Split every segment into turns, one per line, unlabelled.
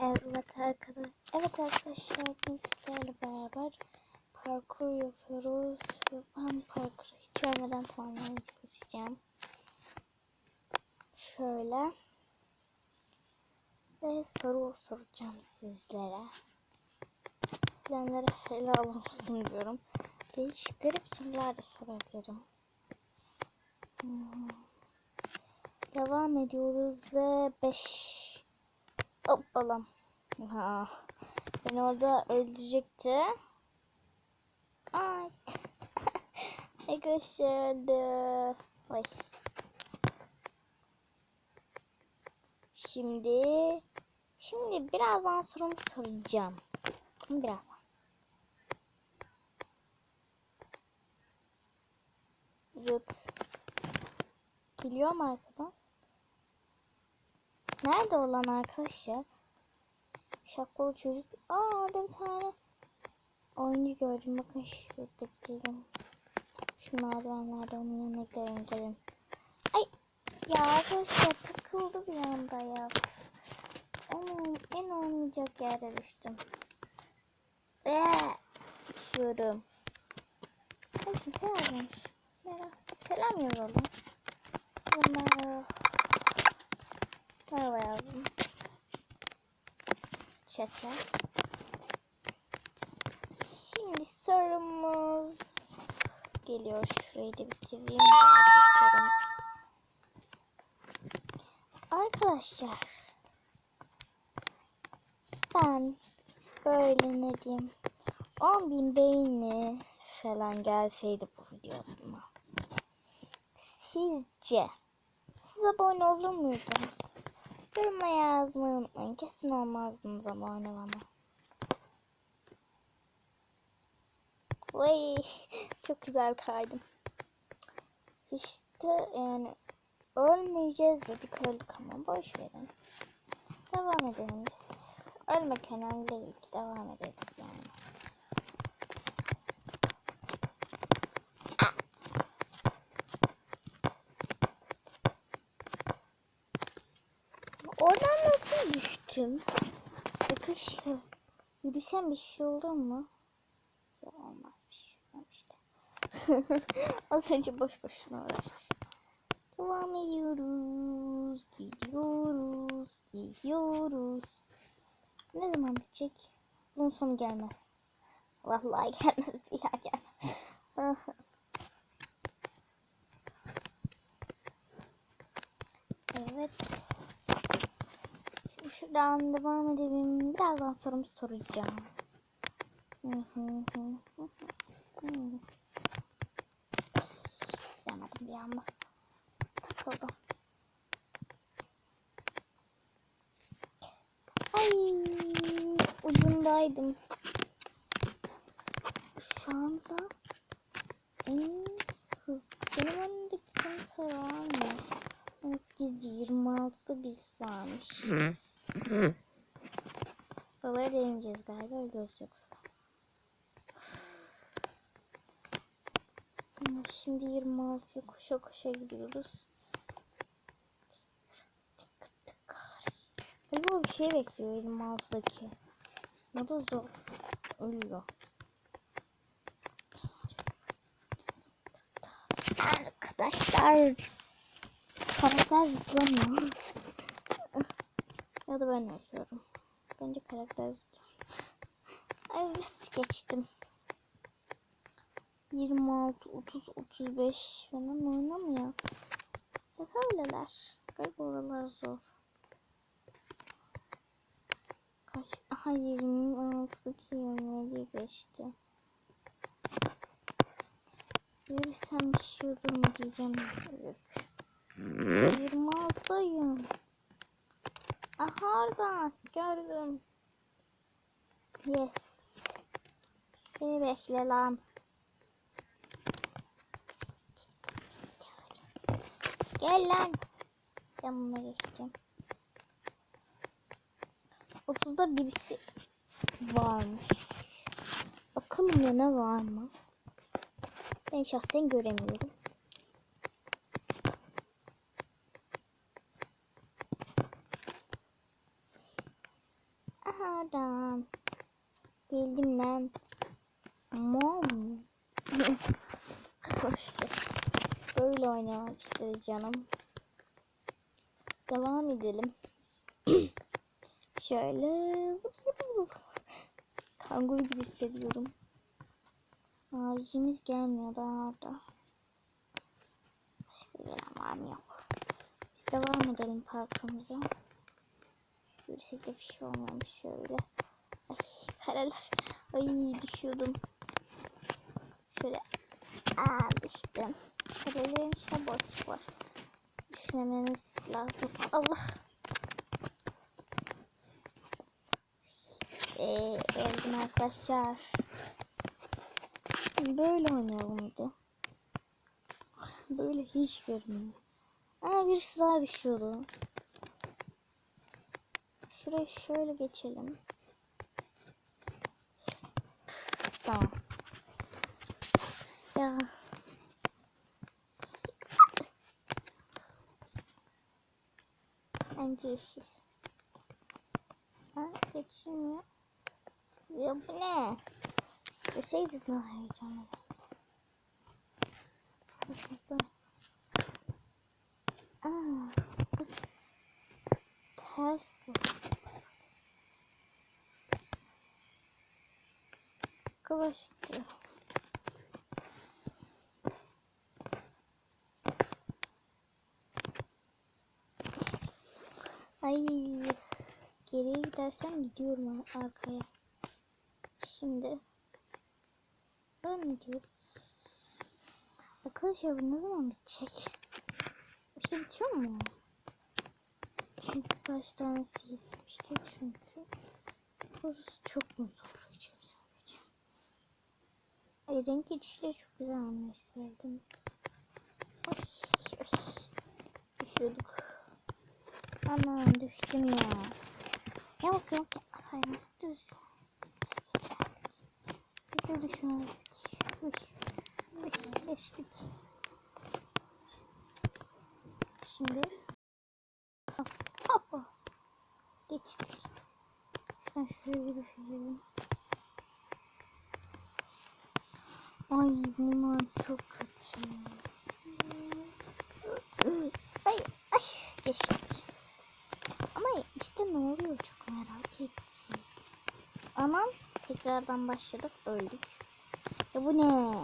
Evet arkadaşlar. Evet arkadaşlar biz sizlerle beraber parkur yapıyoruz. Ben parkuru hiç ölmeden tamamlamaya çalışacağım. Şöyle. Ve soru soracağım sizlere. Bilenlere helal olsun diyorum. Değişik garip sorular da sorabilirim. Hmm. Devam ediyoruz ve 5 Hoppalam. Ha. Beni orada öldürecekti. Ay. Arkadaşlar öldü. Vay. Şimdi şimdi birazdan sorumu soracağım. Birazdan. Yut. Geliyor mu arkadan? Nerede olan arkadaşlar? Şapkalı çocuk. Aa orada bir tane oyuncu gördüm. Bakın şurada gidelim. Şu merdivenlerde onun yanına gidelim gelin. Ay ya arkadaşlar takıldı bir anda ya. Onun en olmayacak yere düştüm. Eee düşüyorum. Ay kimse. Merhaba. Selam yazalım. Merhaba. Merhaba yazdım. Chat'e. Şimdi sorumuz geliyor. Şurayı da bitireyim. Arkadaşlar ben böyle ne diyeyim 10.000 beğeni falan gelseydi bu videoma sizce siz abone olur muydunuz? Yoruma yazmayı unutmayın. Kesin olmazdınız abone bana. Vay çok güzel kaydım. İşte yani ölmeyeceğiz dedik öldük ama boş verin. Devam edelim biz. Ölmek önemli değil. Devam ederiz yani. Nasıl düştüm? Yakışık. Yürüsem bir şey olur mu? Ya olmaz bir şey. Tamam işte. Az önce boş boşuna uğraşmış. Devam ediyoruz. Gidiyoruz. Gidiyoruz. Ne zaman bitecek? Bunun sonu gelmez. Vallahi gelmez. Billahi gelmez. evet. Şuradan devam edelim. Birazdan sorumu soracağım. Hı hı hı hı hı. Demedim bir anda. Takıldım. Ay ucundaydım. Şu anda en hızlı benim önümde kimse var mı? 18 26'da biz varmış. Buraları deneyeceğiz galiba ölüyoruz yoksa. Ama Şimdi 26'ya koşa koşa gidiyoruz. Acaba bir şey bekliyor 26'daki. O da zor. Ölüyor. Arkadaşlar. Karakter zıplamıyor. Ya da ben ölüyorum. Bence karakter. Evet geçtim. 26, 30, 35 falan oynamıyor. Hep öyleler. Galiba oralar zor. Kaç? Aha 26'daki 27'ye geçti. Yürüsem bir şey olur mu diyeceğim. Evet. 26'dayım. Aha orada gördüm. Yes. Beni bekle lan. Gel lan. Ben bununla geçeceğim. 30'da birisi varmış. Bakalım ya ne var mı? Ben şahsen göremiyorum. Aha oradan. Geldim ben. Mom. işte. Böyle oynamak istedi canım. Devam edelim. Şöyle zıp zıp zıp. Kanguru gibi hissediyorum. Abicimiz gelmiyor daha orada. Başka gelen var mı yok. Biz devam edelim parkımıza. Yürüsek de bir şey olmamış şöyle. Ay kareler. Ay düşüyordum. Şöyle. Aa düştüm. Karelerin içine boş var. Düşmememiz lazım. Allah. Ee, geldim arkadaşlar. Böyle oynayalım bir de. Böyle hiç görmüyor. Aa birisi daha düşüyordu. Şuraya şöyle geçelim. Tamam. Ya. Bence yeşil. Ha geçilmiyor. Ya bu ne? Deseydi daha heyecanlı. Başımızda. Aa. Ters bu. Kıvaştı. Ay geriye gidersem gidiyorum arkaya. Şimdi ben mi gidiyoruz? Arkadaşlar bu ne zaman bitecek? İşte bitiyor mu? Çünkü kaç tanesi gitmişti çünkü. Burası çok mu sadece. Ay renk geçişleri çok güzel olmuş sevdim. Ay, ay. Düşüyorduk. Aman düştüm ya. Ya bakıyorum ki atayım düz. Biz de düşmezdik. Uy. Uy. Geçtik. Şimdi hoppa geçtik. Ben şuraya bir düşeceğim. Ay bunlar çok kötü. Ay ay geçtik. Ama işte ne oluyor çok merak ettim. Aman tekrardan başladık öldük. Ya bu ne?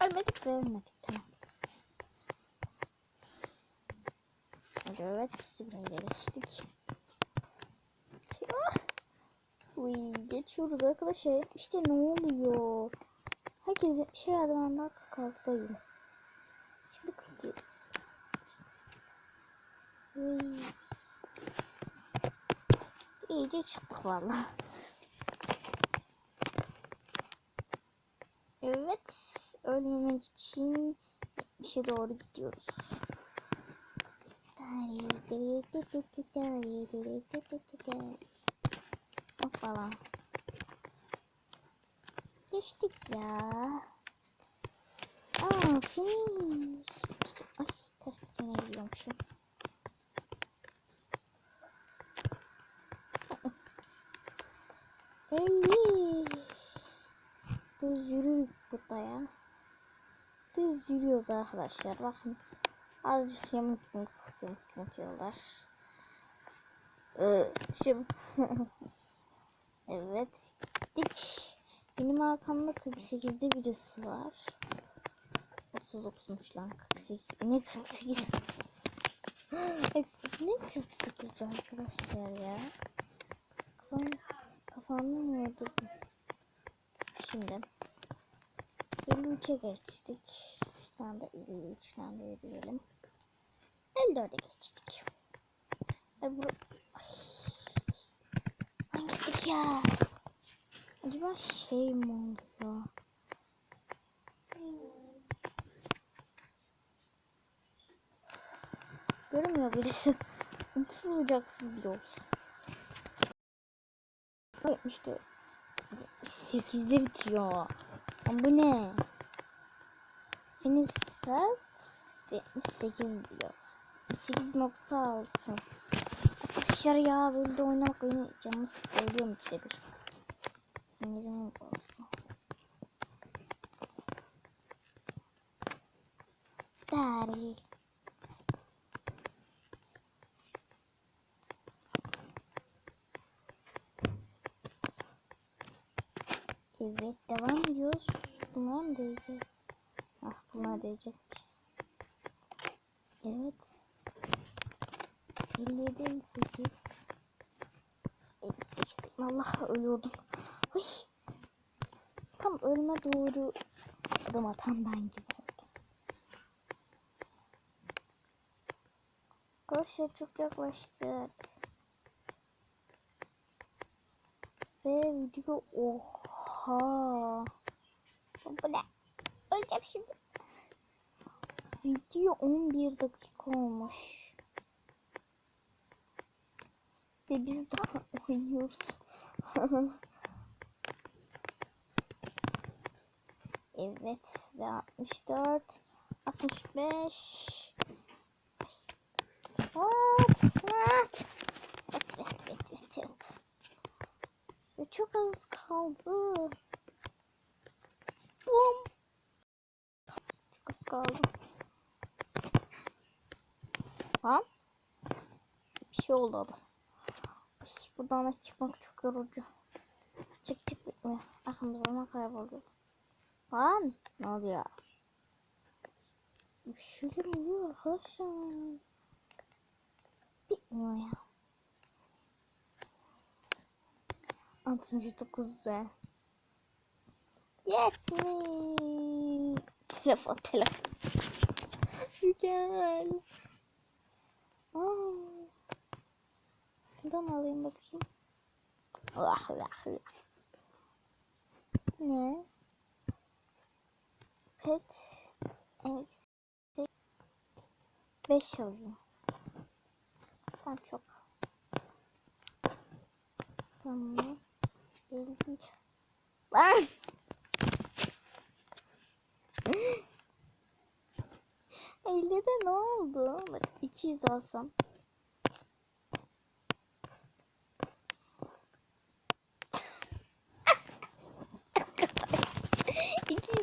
Ölmedik ve ölmedik tamam. Evet da geçtik. Ah! Uy geçiyoruz arkadaşlar. İşte ne oluyor? Herkes şey daha 46'dayım. Şimdi 47. Uy. İyice çıktık valla. Evet. Ölmemek için işe doğru gidiyoruz. Hoppala. Geçtik ya. Aa finish. İşte, ay ters yöne gidiyormuşum. Elli. Düz yürürük burada ya. Düz yürüyoruz arkadaşlar. Bakın. Azıcık yamuk yamuk yollar. Ee, şimdi evet dik benim arkamda 48'de birisi var. 39'muş lan 48 ne 48 e, ne 48 arkadaşlar ya? Kafam kafamı mı yordurdum şimdi 53'e geçtik şu anda 53'ten de yürüyelim 54'e geçtik e, bura... Ay. Gittik ya. Acaba şey mi oluyor? Görünmüyor birisi. Uçsuz bucaksız bir yol. Ay işte 8'de bitiyor. Ama bu ne? Finish set 78 diyor. 8.6 Arkadaşlar ya böyle oynamak oyunu canımı sıkılıyor ikide bir. Sinirimi bozdu. Daddy. Evet devam ediyoruz. Bunlar mı diyeceğiz? Ah bunlar diyecekmişiz. Evet. 57 58 58 Allah ölüyordum. Ay. Tam ölme doğru adım atan ben gibi oldum. Arkadaşlar çok yaklaştık. Ve video oha. Bu ne? Öleceğim şimdi. Video 11 dakika olmuş. Ve biz daha oynuyoruz. evet ve 64 65 What? What? Evet, evet, evet, evet, evet. Ve çok az kaldı. Bum. Çok az kaldı. Lan. Bir şey oldu adam. Buradan da çıkmak çok yorucu. Çık çık bitmiyor. Arkamızdan kayboluyor. Lan ne oluyor? Bir şeyler oluyor arkadaşlar. Bitmiyor ya. 69 ve yetmiyor. Telefon telefon. Gel. Aa. Şuradan alayım bakayım. Allah Allah Allah. Ne? Pet eksi 5 alayım. Tam çok. Tamam. 50. Lan! Elde de ne oldu? Bak 200 alsam.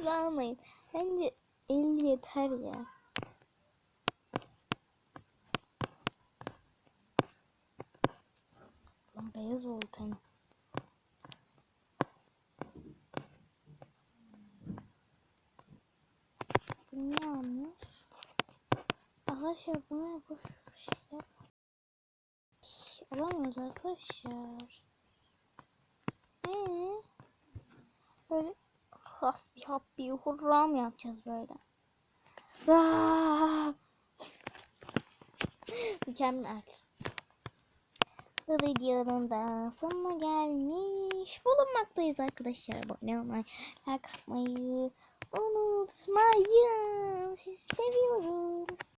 İki yüz almayın. Bence 50 yeter ya. Lan beyaz oldu hani. Bu ne almış? Arkadaşlar buna boş şey. Alamıyoruz arkadaşlar. Eee? Böyle hasbi habbi hurram yapacağız böyle. Mükemmel. Bu videonun da sonuna gelmiş bulunmaktayız arkadaşlar. Abone olmayı, like atmayı unutmayın. Sizi seviyorum.